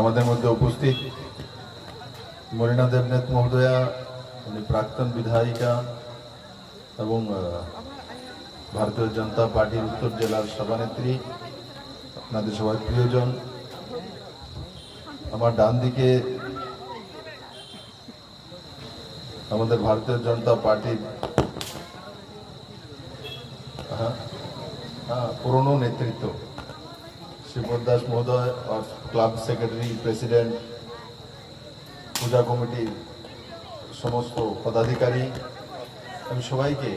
আমাদের মধ্যে উপস্থিত মরিনা দেবনাথ মহোদয়া, উনি প্রাক্তন বিধায়িকা এবং ভারতীয় জনতা পার্টির উত্তর জেলার সভানেত্রী, আপনাদের সবাই প্রিয়জন। আমার ডান দিকে আমাদের ভারতীয় জনতা পার্টির পুরনো নেতৃত্ব। শ্রীপদ দাস মহোদয় আর ক্লাব সেক্রেটারি প্রেসিডেন্ট পূজা কমিটির সমস্ত পদাধিকারী, আমি সবাইকে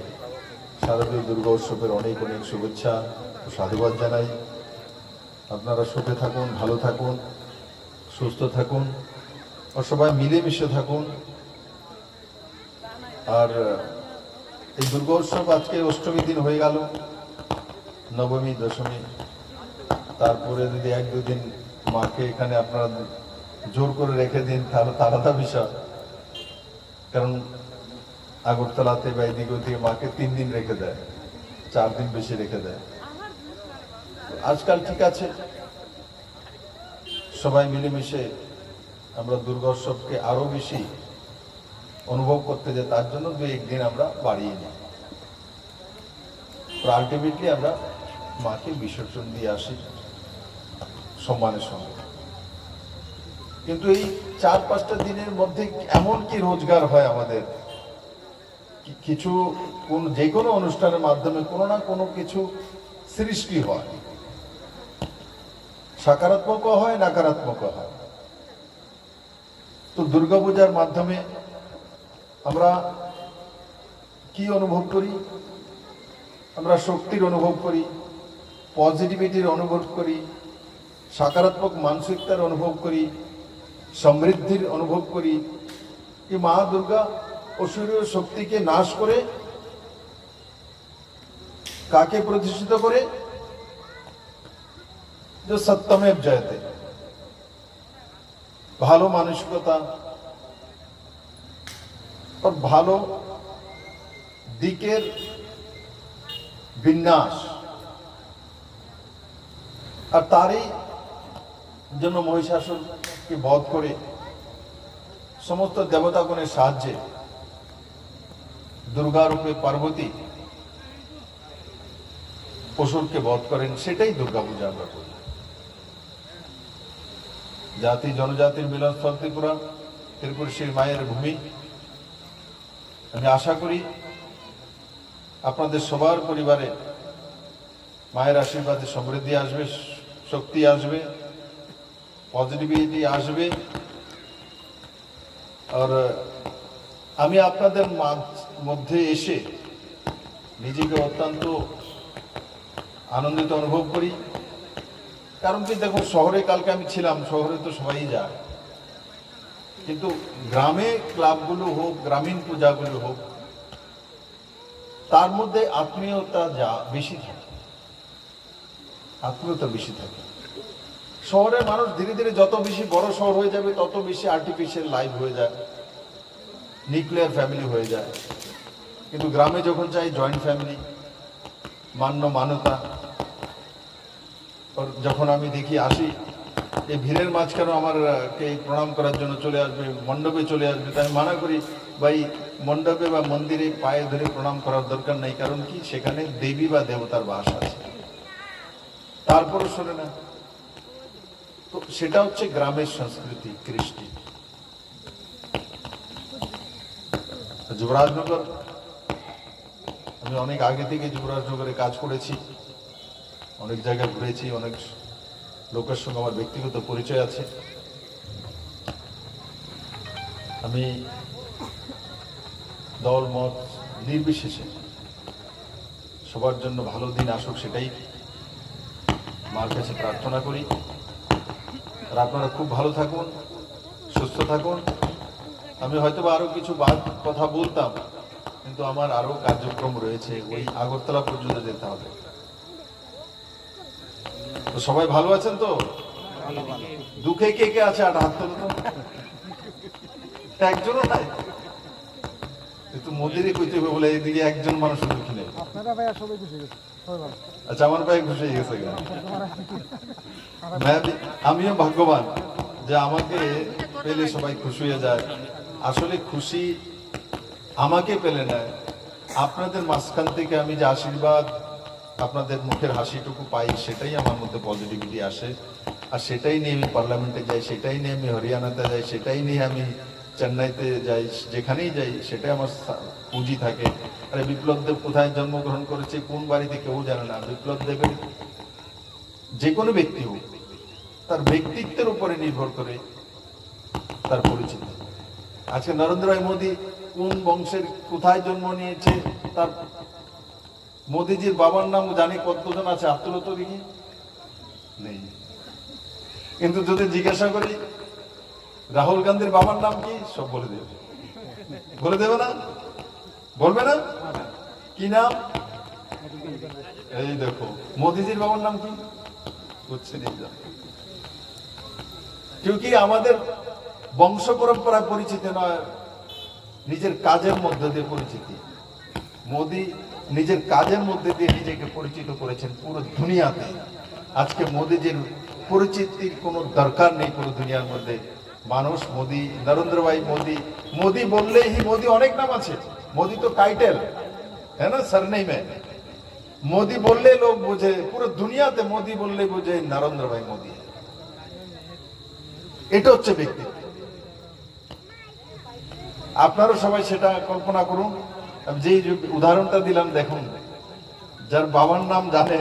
শারদীয় দুর্গা উৎসবের অনেক অনেক শুভেচ্ছা ও সাধুবাদ জানাই। আপনারা সুখে থাকুন, ভালো থাকুন, সুস্থ থাকুন, আর সবাই মিলেমিশে থাকুন। আর, এই দুর্গা উৎসব আজকে অষ্টমী দিন হয়ে গেল, নবমী, দশমী। তারপরে যদি এক দুদিন মাকে এখানে আপনারা জোর করে রেখে দিন, তাহলে তো আলাদা বিষয়। কারণ আগরতলাতে বা এদিকে ওদিকে মাকে তিন দিন রেখে দেয়, চার দিন বেশি রেখে দেয়। আজকাল ঠিক আছে। সবাই মিলেমিশে আমরা দুর্গোৎসবকে আরও বেশি অনুভব করতে যাই, তার জন্য দু একদিন আমরা বাড়িয়ে নিই। আলটিমেটলি আমরা মাকে বিসর্জন দিয়ে আসি সম্মানের সঙ্গে। কিন্তু এই চার পাঁচটা দিনের মধ্যে এমন কি রোজগার হয় আমাদের? কিছু কোন, যে কোনো অনুষ্ঠানের মাধ্যমে কোনো না কোনো কিছু সৃষ্টি হয়। সকারাত্মকও হয়, নাকারাত্মকও হয়। তো দুর্গাপূজার মাধ্যমে আমরা কি অনুভব করি? আমরা শক্তির অনুভব করি। পজিটিভিটির অনুভব করি, সকারাত্মক মানসিকতার অনুভব করি, সমৃদ্ধির অনুভব করি। এই মা দুর্গা অসুরীয় শক্তিকে নাশ করে, কাকে প্রতিষ্ঠিত করে? যে সত্যমেব জয়তে। ভালো মানসিকতা ভালো দিকের বিন্যাস। আর তারই জন্য মহিষাসুরকে বধ করে? সমস্ত দেবতাগণের সাহায্যে দুর্গা রূপে পার্বতী অসুরকে বধ করেন, সেটাই দুর্গাপূজা আমরা করি। জাতি জনজাতির মিলনস্থল ত্রিপুরা, ত্রিপুর শ্রী মায়ের ভূমি। আমি আশা করি আপনাদের সবার পরিবারে মায়ের আশীর্বাদে সমৃদ্ধি আসবে। শক্তি আসবে পজিটিভিটি আসবে। আর আমি আপনাদের মধ্যে এসে নিজেকে অত্যন্ত আনন্দিত অনুভব করি। কারণ কি দেখো শহরে কালকে আমি ছিলাম, শহরে তো সবাই যায়। কিন্তু গ্রামে ক্লাবগুলো হোক, গ্রামীণ পূজাগুলো হোক, তার মধ্যে আত্মীয়তা যা বেশি থাকে। আত্মীয়তা বেশি থাকে। শহরের মানুষ ধীরে ধীরে যত বেশি বড় শহর হয়ে যাবে তত বেশি আর্টিফিশিয়াল লাইফ হয়ে যায় নিউক্লিয়ার ফ্যামিলি হয়ে যায়। কিন্তু গ্রামে যখন চাই জয়েন্ট ফ্যামিলি মান্য মানতা যখন আমি দেখি আসি এই ভিড়ের মাঝখানে আমার আহ, কে প্রণাম করার জন্য চলে আসবে মণ্ডপে চলে আসবে তাই মানা করি ভাই মণ্ডপে বা মন্দিরে পায়ে ধরে প্রণাম করার দরকার নেই কারণ কি? সেখানে দেবী বা দেবতার বাস আছে। তারপরে শোনে না। তো সেটা হচ্ছে গ্রামের সংস্কৃতি, কৃষ্টি। যুবরাজনগর আমি অনেক আগে থেকে যুবরাজনগরে কাজ করেছি, অনেক জায়গায় ঘুরেছি, অনেক লোকের সঙ্গে আমার ব্যক্তিগত পরিচয় আছে। আমি দল, মত, নির্বিশেষে সবার জন্য ভালো দিন আসুক সেটাই মার কাছে প্রার্থনা করি। আর আপনারা খুব ভালো থাকুন, সুস্থ থাকুন। আমি হয়তো বা আরও কিছু বাদ কথা বলতাম, কিন্তু আমার আরও কার্যক্রম রয়েছে, ওই আগরতলা পর্যন্ত যেতে হবে। তো সবাই ভালো আছেন তো? দুঃখে কে কে আছে? আর হাত তো। একজনও নাই? একটু মন্দিরে কইতে হবে বলে এদিকে একজন মানুষ দুঃখী নেই। আপনারা ভাইয়া সবাই খুশি গেছে। আচ্ছা আমার ভাই খুশি গেছে আমিও ভাগ্যবান যে আমাকে পেলে সবাই খুশি হয়ে যায়। আসলে খুশি আমাকে পেলে না আপনাদের মাঝখান থেকে আমি যে আশীর্বাদ আপনাদের মুখের হাসিটুকু পাই সেটাই আমার মধ্যে পজিটিভিটি আসে। আর সেটাই নিয়ে আমি পার্লামেন্টে যাই সেটাই নিয়ে আমি হরিয়ানাতে যাই সেটাই নিয়ে আমি চেন্নাইতে যাই, যেখানেই যাই, সেটাই আমার পুঁজি থাকে। আরে বিপ্লব দেব কোথায় জন্মগ্রহণ করেছে, কোন বাড়িতে কেউ জানে না। বিপ্লব দেবের যে কোনো ব্যক্তি হোক, তার ব্যক্তিত্বের উপরে নির্ভর করে তার পরিচিতি। আজকে নরেন্দ্র ভাই মোদী কোন বংশের, কোথায় জন্ম নিয়েছে, তার মোদীজির বাবার নাম জানি কতজন আছে আত্মরত দেখি নেই। কিন্তু যদি জিজ্ঞাসা করি রাহুল গান্ধীর বাবার নাম কি? সব বলে দেবে। বলে দেবে না? বলবে না? কি নাম? এই দেখো, মোদিজির বাবার নাম কি? হচ্ছে কি আমাদের বংশ পরম্পরায় পরিচিতি নয়, নিজের কাজের মধ্যে দিয়ে পরিচিতি। মোদি নিজের কাজের মধ্যে দিয়ে নিজেকে পরিচিত করেছেন পুরো দুনিয়াতে। আজকে মোদিজির পরিচিতির কোনো দরকার নেই পুরো দুনিয়ার মধ্যে। মানুষ, মোদি, নরেন্দ্র ভাই, মোদি। মোদি বললেই হি, মোদি অনেক নাম আছে। মোদি তো টাইটেল হ্যাঁ না, সারনেইমে মোদি বললে লোক বুঝে, পুরো দুনিয়াতে মোদি বললে বুঝে নরেন্দ্র ভাই মোদি। এটা হচ্ছে ব্যক্তিত্ব আপনারা সবাই সেটা কল্পনা করুন। যে উদাহরণটা দিলাম, দেখুন। যার বাবার নাম জানে,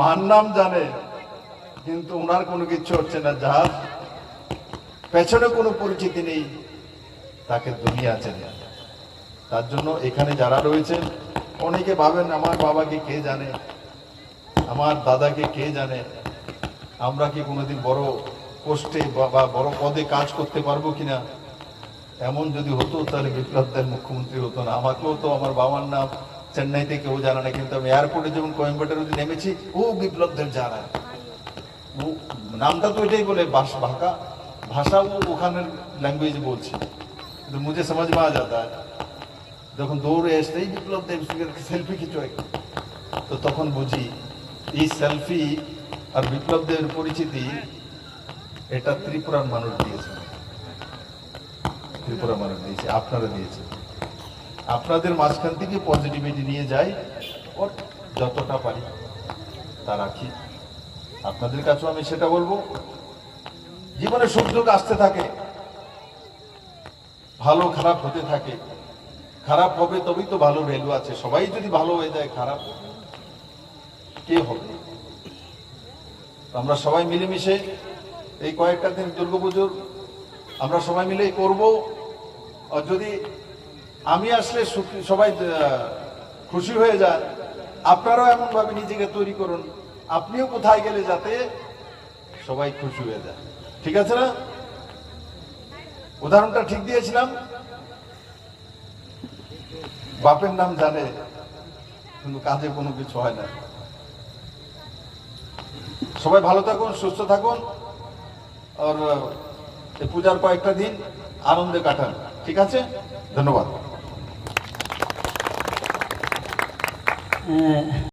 মার নাম জানে, কিন্তু ওনার কোনো কিছু হচ্ছে না, যার পেছনে কোনো পরিচিতি নেই, তাকে দুনিয়া চেনে। তার জন্য এখানে যারা রয়েছেন, অনেকে ভাবেন, আমার বাবাকে কে জানে? আমার দাদাকে কে জানে? আমরা কি কোনোদিন বড় পোস্টে বা- বড় পদে কাজ করতে পারব কিনা? এমন যদি হতো, তাহলে বিপ্লবদের মুখ্যমন্ত্রী হতো না। আমাকেও তো আমার বাবার নাম চেন্নাইতে কেউ জানে না, কিন্তু আমি এয়ারপোর্টে যখন কোয়েম্বাটোরে যদি নেমেছি, ও বিপ্লব দেব জানা নামটা তো এটাই বলে, বাস ভাষা ভাষা ওখানের ল্যাঙ্গুয়েজ বলছে কিন্তু मुझे সমাজ পাওয়া आ যখন দৌড়ে এসে বিপ্লব দেব সেলফি কিছু তো তখন বুঝি এই সেলফি আর বিপ্লব দেবের পরিচিতি এটা ত্রিপুরার মানুষ দিয়েছে ত্রিপুরা মানুষ দিয়েছে আপনারা দিয়েছে আপনাদের মাঝখান থেকে পজিটিভিটি নিয়ে যাই ও যতটা পারি, তা রাখি। আপনাদের কাছেও আমি সেটা বলব। জীবনে দুঃখ আসতে থাকে। ভালো, খারাপ হতে থাকে। খারাপ হবে, তবেই তো ভালো ভ্যালু আছে। সবাই যদি ভালো হয়ে যায়, খারাপ কে হবে? আমরা সবাই মিলেমিশে এই কয়েকটা দিন দুর্গাপুজোর আমরা সবাই মিলে করব। আর যদি আমি আসলে সবাই খুশি হয়ে যায়, আপনারাও এমনভাবে নিজেকে তৈরি করুন। আপনিও কোথায় গেলে যাতে সবাই খুশি হয়ে যায়। ঠিক আছে না? উদাহরণটা ঠিক দিয়েছিলাম। বাপের নাম জানে, কিন্তু কাজে কোনো কিছু হয় না। সবাই ভালো থাকুন, সুস্থ থাকুন। আর পূজার কয়েকটা দিন আনন্দে কাটান। ঠিক আছে? ধন্যবাদ।